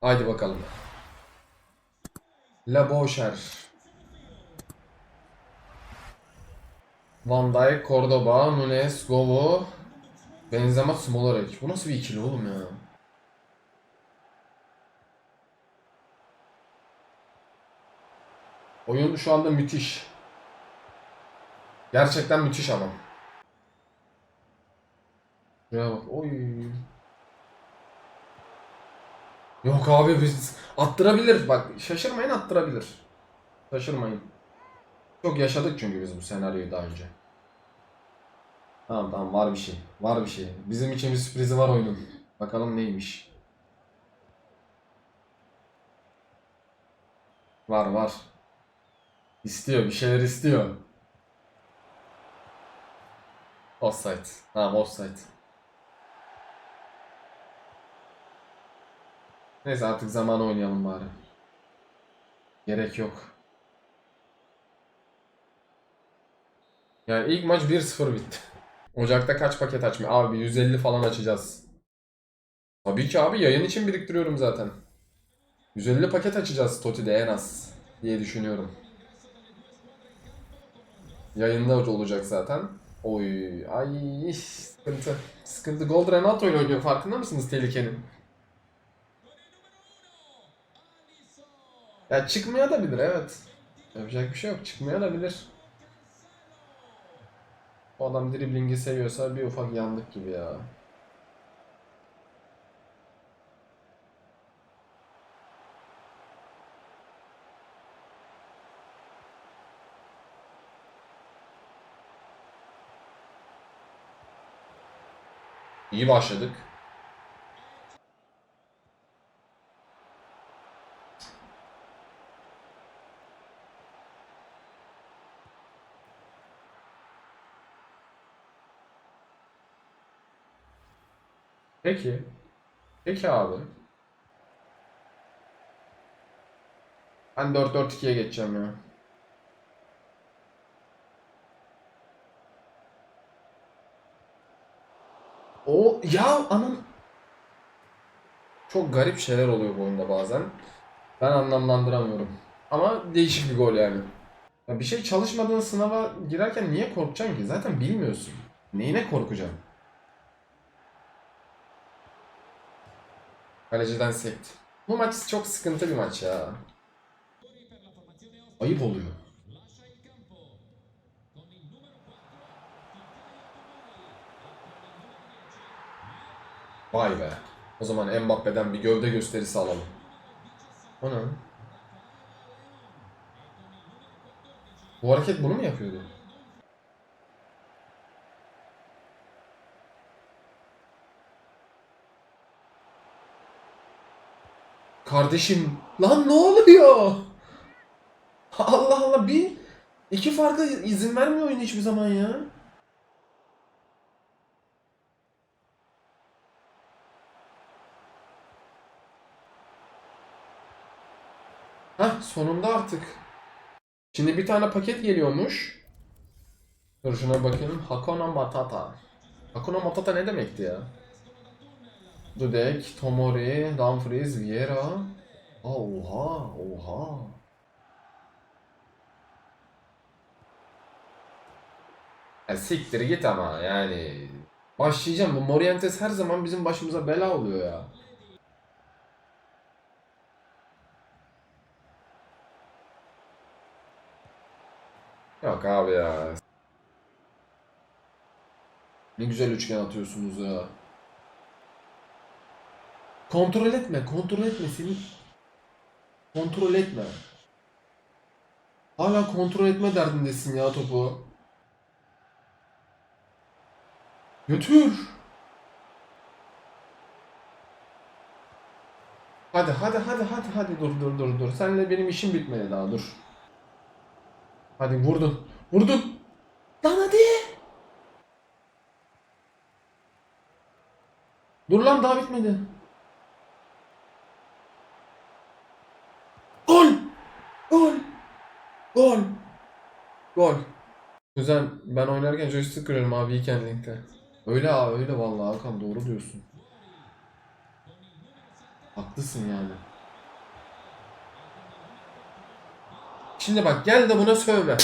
Haydi bakalım. La Boşer. Van Dijk, Cordoba, Nunes, Govo, Benzema, Smolarek. Bu nasıl bir ikili oğlum ya? Oyun şu anda müthiş. Gerçekten müthiş ama. Şuraya bak. Oy. Yok abi biz attırabilir. Bak şaşırmayın attırabilir. Şaşırmayın. Çok yaşadık çünkü biz bu senaryoyu daha önce. Tamam tamam var bir şey. Var bir şey. Bizim için bir sürprizi var oyunun. Bakalım neymiş. Var var. İstiyor bir şeyler istiyor. Offside. Tamam offside. Neyse artık zaman oynayalım bari. Gerek yok. Yani ilk maç 1-0 bitti. Ocakta kaç paket açmıyor? Abi 150 falan açacağız. Tabii ki abi yayın için biriktiriyorum zaten. 150 paket açacağız Toti'de en az diye düşünüyorum. Yayında olacak zaten. Oy ay sıkıntı. Sıkıntı. Gold Renato ile oynuyor farkında mısınız tehlikenin? Ya çıkmaya da bilir evet. Yapacak bir şey yok. Çıkmaya da bilir. O adam driblingi seviyorsa bir ufak yandık gibi ya. İyi başladık. Peki. Peki abi. Ben 4-4-2'ye geçeceğim ya. O ya anam. Çok garip şeyler oluyor bu oyunda bazen. Ben anlamlandıramıyorum. Ama değişik bir gol yani. Ya bir şey çalışmadığın sınava girerken niye korkacaksın ki? Zaten bilmiyorsun. Neyine korkacaksın? Kaleciden sekt. Bu maç çok sıkıntı bir maç ya. Ayıp oluyor. Vay be. O zaman Mbappe'den bir gövde gösterisi alalım. O ne? Bu hareket bunu mu yapıyordu? Kardeşim lan ne oluyor? Allah Allah bir iki farkı izin vermiyor oyun hiçbir zaman ya. Hah sonunda artık. Şimdi bir tane paket geliyormuş. Dur şuna bakayım. Hakuna Matata. Hakuna Matata ne demekti ya? Dudek, Tomori, Dumfries, Vieira. Aa, Oha, oha. Ya siktir git ama yani. Başlayacağım. Bu Morientes her zaman bizim başımıza bela oluyor ya. Yok abi ya. Ne güzel üçgen atıyorsunuz ya. Kontrol etme, kontrol etme seni. Kontrol etme. Hala kontrol etme derdindesin ya topu. Götür. Hadi hadi hadi hadi hadi dur dur dur dur. Seninle benim işim bitmedi daha dur. Hadi vurdun. Vurdun. Lan hadi. Dur lan daha bitmedi. Gol. Gol. Güzel. Ben oynarken joystick görüyorum abi Weekend Link'te. Öyle abi öyle vallahi Hakan doğru diyorsun. Haklısın yani. Şimdi bak gel de buna sövme.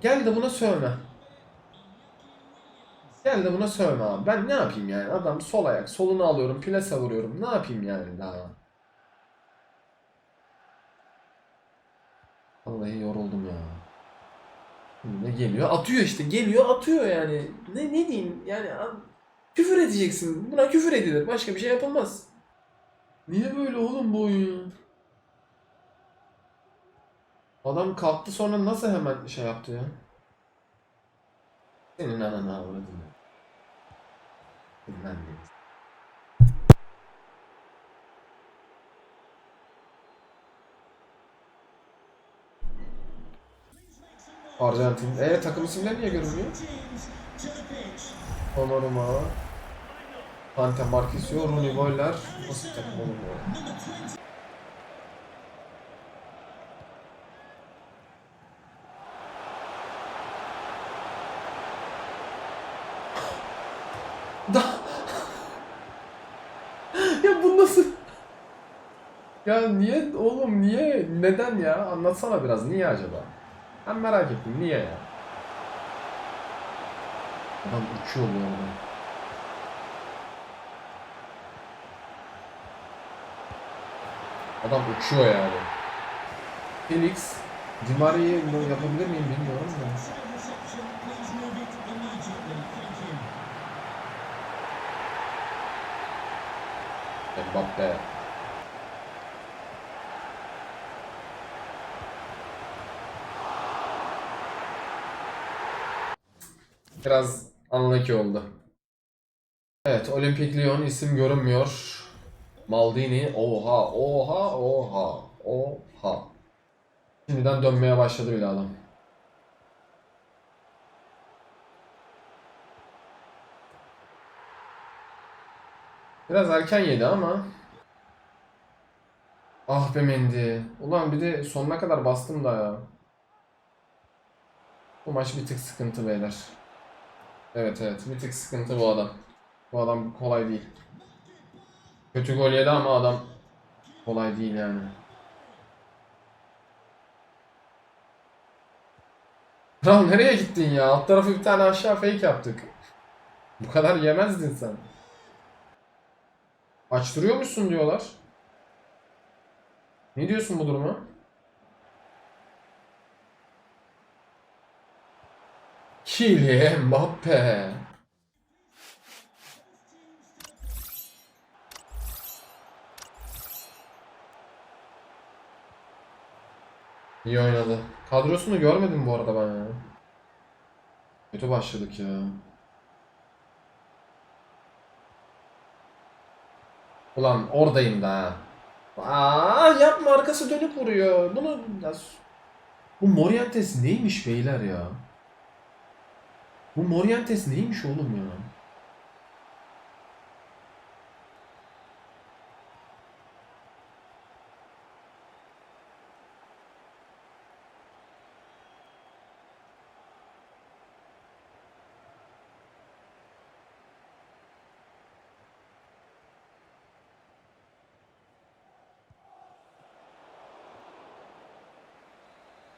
Gel de buna sövme. Gel de buna sövme abi. Ben ne yapayım yani? Adam sol ayak. Solunu alıyorum. Plasa vuruyorum. Ne yapayım yani daha? Vallahi yoruldum ya. Ne geliyor? Atıyor işte. Geliyor atıyor yani. Ne ne diyeyim? Yani küfür edeceksin. Buna küfür edilir. Başka bir şey yapılmaz. Niye böyle oğlum bu oyun? Adam kalktı sonra nasıl hemen şey yaptı ya? Senin ananı avradını. Bilmem ne. Arjantin. E takım isimleri niye görünmüyor? Donnarumma. Kante, Marquisio, Rooney, Goller. Nasıl takım oğlum bu? Ya bu nasıl? Ya niye oğlum niye? Neden ya? Anlatsana biraz. Niye acaba? Ben merak ettim. Niye ya? Adam uçuyor bu arada. Adam uçuyor yani. Felix, Di Maria'yı yapabilir miyim bilmiyorum da. Mbappe. Biraz anlaki oldu. Evet, Olimpik Lyon isim görünmüyor. Maldini, oha, oha, oha, oha. Şimdiden dönmeye başladı bile adam. Biraz erken yedi ama. Ah be Mendy. Ulan bir de sonuna kadar bastım da ya. Bu maç bir tık sıkıntı beyler. Evet evet bir tık sıkıntı bu adam. Bu adam kolay değil. Kötü gol yedi ama adam kolay değil yani. Kral nereye gittin ya? Alt tarafı bir tane aşağı fake yaptık. Bu kadar yemezdin sen. Açtırıyormuşsun diyorlar. Ne diyorsun bu duruma? Kylian Mbappe. İyi oynadı. Kadrosunu görmedim bu arada ben ya. Kötü başladık ya. Ulan oradayım da. Aa yapma arkası dönüp vuruyor. Bunu bu Morientes neymiş beyler ya? Bu Morientes neymiş oğlum ya?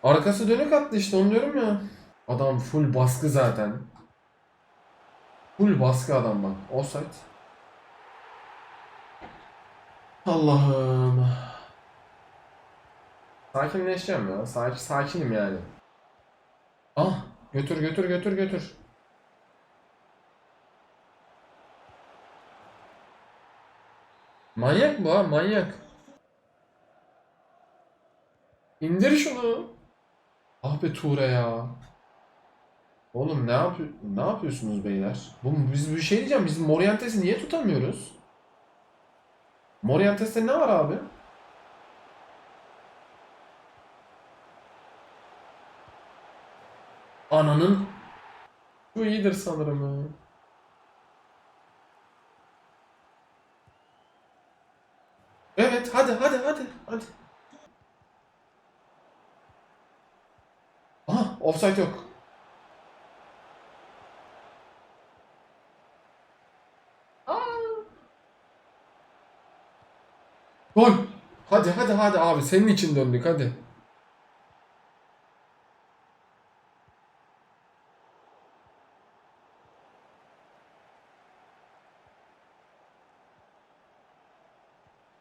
Arkası dönük attı işte onu diyorum ya. Adam full baskı zaten. Full baskı adam bak. Offside. Allah'ım. Sakinleşeceğim ya. Sakin, sakinim yani. Ah götür götür götür götür. Manyak bu ha manyak. İndir şunu. Ah be Tuğra ya. Oğlum ne yapıyor ne yapıyorsunuz beyler? Bu biz bir şey diyeceğim. Biz Morientes'i niye tutamıyoruz? Morientes'te ne var abi? Ananın bu iyidir sanırım ya. Evet hadi hadi hadi hadi. Aha offside yok. Gol. Hadi hadi hadi abi senin için döndük hadi.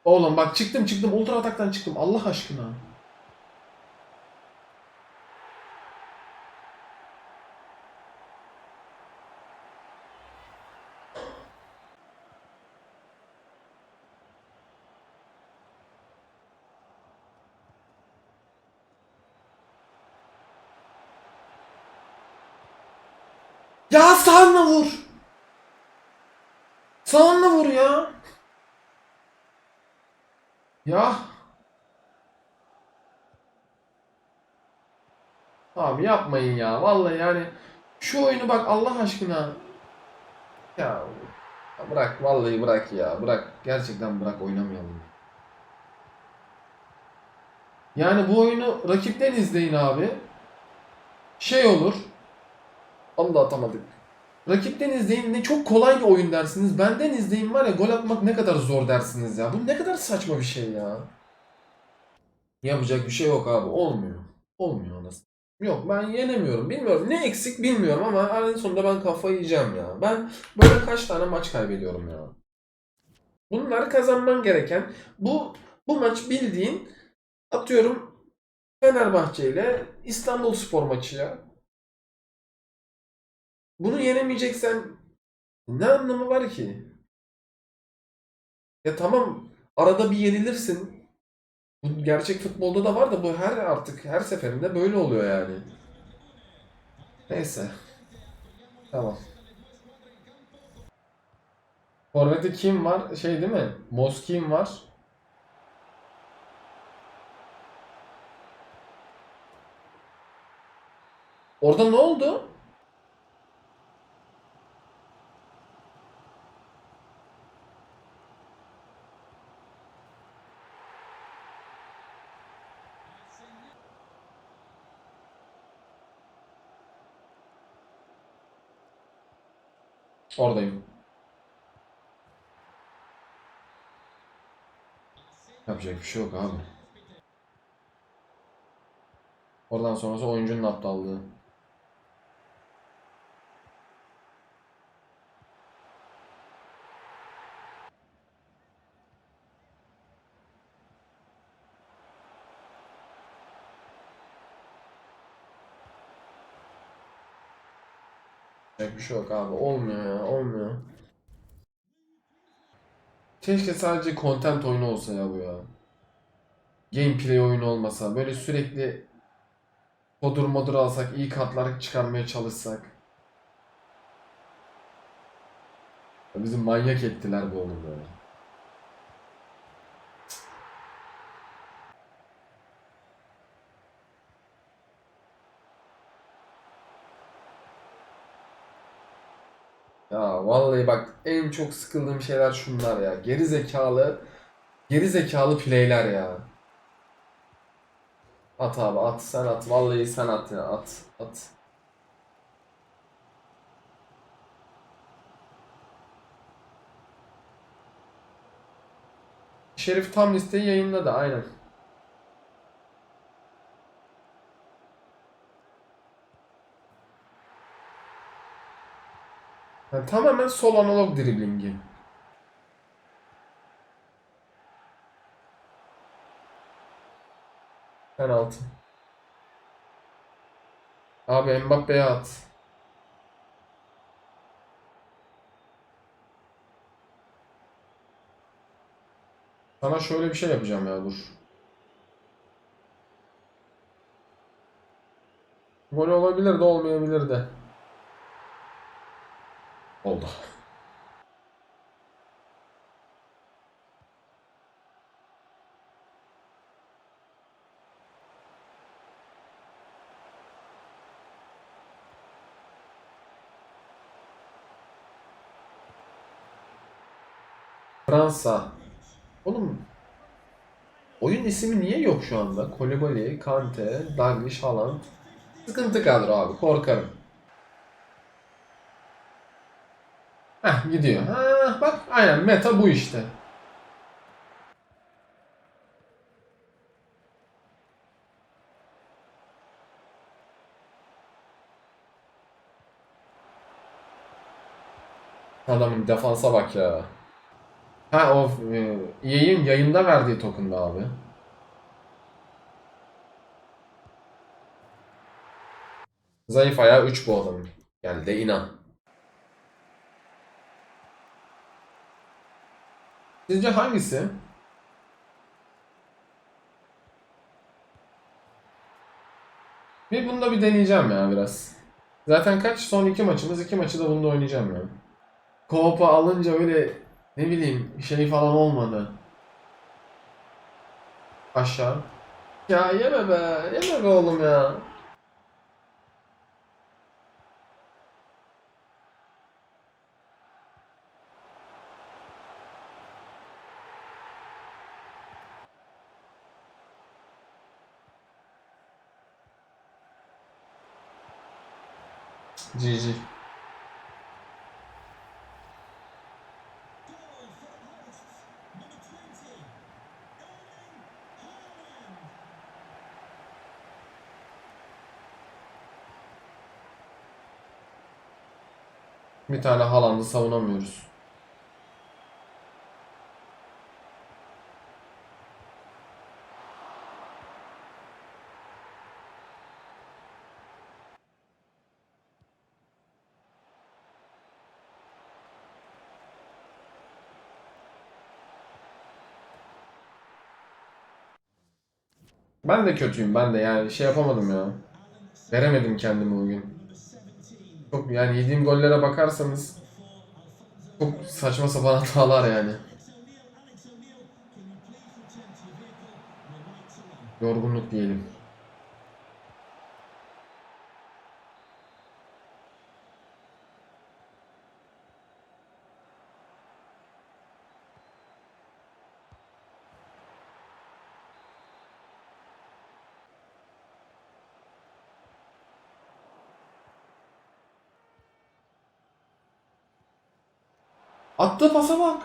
Oğlum bak çıktım çıktım ultra ataktan çıktım Allah aşkına. Ya sağına vur. Sağına vur ya. Ya. Abi yapmayın ya. Vallahi yani şu oyunu bak Allah aşkına. Ya bırak vallahi bırak ya. Bırak. Gerçekten bırak oynamayalım. Yani bu oyunu rakipten izleyin abi. Şey olur. Onu da atamadık. Rakipten izleyin ne çok kolay bir oyun dersiniz. Benden izleyin var ya gol atmak ne kadar zor dersiniz ya. Bu ne kadar saçma bir şey ya. Yapacak bir şey yok abi. Olmuyor. Olmuyor anasını. Yok ben yenemiyorum. Bilmiyorum. Ne eksik bilmiyorum ama en sonunda ben kafayı yiyeceğim ya. Ben böyle kaç tane maç kaybediyorum ya. Bunlar kazanman gereken. Bu bu maç bildiğin atıyorum Fenerbahçe ile İstanbul Spor maçı ya. Bunu yenemeyeceksen ne anlamı var ki? Ya tamam arada bir yenilirsin. Bu gerçek futbolda da var da bu her artık her seferinde böyle oluyor yani. Neyse. Tamam. Forvet'te kim var? Şey değil mi? Moskin var. Orada ne oldu? Oradayım. Yapacak bir şey yok abi. Oradan sonrası oyuncunun aptallığı. Yapacak bir şey yok abi. Olmuyor ya. Olmuyor. Keşke sadece content oyunu olsa ya bu ya. Gameplay oyunu olmasa. Böyle sürekli kodur modur alsak, iyi kartlar çıkarmaya çalışsak. Bizi manyak ettiler bu oğlum böyle. Ya vallahi bak en çok sıkıldığım şeyler şunlar ya. Geri zekalı, geri zekalı playler ya. At abi at sen at. Vallahi sen at ya at at. Şerif tam listeyi yayınladı aynen. Yani tamamen sol analog driblingi. Penaltı. Abi Mbappe'ye at. Sana şöyle bir şey yapacağım ya dur. Gol olabilir de olmayabilir de. Oldu. Fransa. Oğlum oyun ismi niye yok şu anda? Kolibali, Kante, Dalglish, Haaland. Sıkıntı kadro abi korkarım. Heh gidiyor. Ha, bak aynen meta bu işte. Adamın defansa bak ya. Ha o e, yayın yayında verdiği token'da abi. Zayıf ayağı 3 bu adamın. Gel de inan. Sizce hangisi? Bir bunda bir deneyeceğim ya biraz. Zaten kaç? Son iki maçımız. iki maçı da bunda oynayacağım ya. Co-op'a alınca öyle ne bileyim şey falan olmadı. Aşağı. Ya yeme be. Yeme be oğlum ya. Bir tane Haaland'ı savunamıyoruz. Ben de kötüyüm ben de yani şey yapamadım ya. Veremedim kendimi bugün. Çok yani yediğim gollere bakarsanız çok saçma sapan hatalar yani. Yorgunluk diyelim. Attığı pasa bak.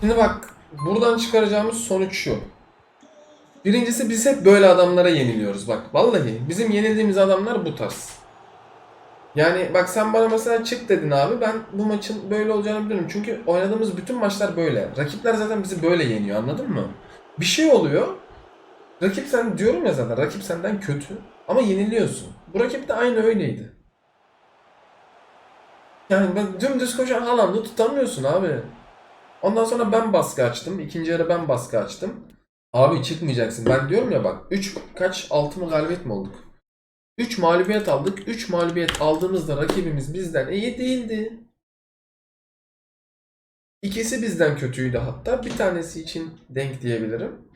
Şimdi bak buradan çıkaracağımız sonuç şu. Birincisi biz hep böyle adamlara yeniliyoruz bak. Vallahi bizim yenildiğimiz adamlar bu tarz. Yani bak sen bana mesela çık dedin abi. Ben bu maçın böyle olacağını biliyorum. Çünkü oynadığımız bütün maçlar böyle. Rakipler zaten bizi böyle yeniyor anladın mı? Bir şey oluyor. Rakip sen diyorum ya zaten rakip senden kötü. Ama yeniliyorsun. Bu rakip de aynı öyleydi. Yani ben dümdüz koşan Haaland'ı tutamıyorsun abi. Ondan sonra ben baskı açtım. İkinci yarı ben baskı açtım. Abi çıkmayacaksın. Ben diyorum ya bak 3 kaç 6 mı galibiyet mi olduk? 3 mağlubiyet aldık. 3 mağlubiyet aldığımızda rakibimiz bizden iyi değildi. İkisi bizden kötüydü hatta. Bir tanesi için denk diyebilirim.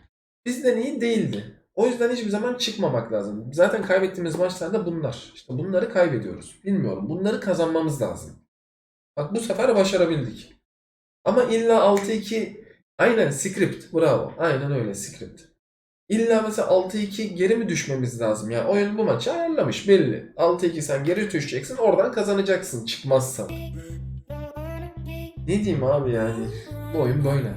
Bizden iyi değildi. O yüzden hiçbir zaman çıkmamak lazım. Zaten kaybettiğimiz maçlarda bunlar. İşte bunları kaybediyoruz. Bilmiyorum. Bunları kazanmamız lazım. Bak bu sefer başarabildik. Ama illa 6-2 aynen script bravo. Aynen öyle script. İlla mesela 6-2 geri mi düşmemiz lazım ya? Oyun bu maçı ayarlamış belli. 6-2 sen geri düşeceksin oradan kazanacaksın çıkmazsan. Ne diyeyim abi yani? Bu oyun böyle.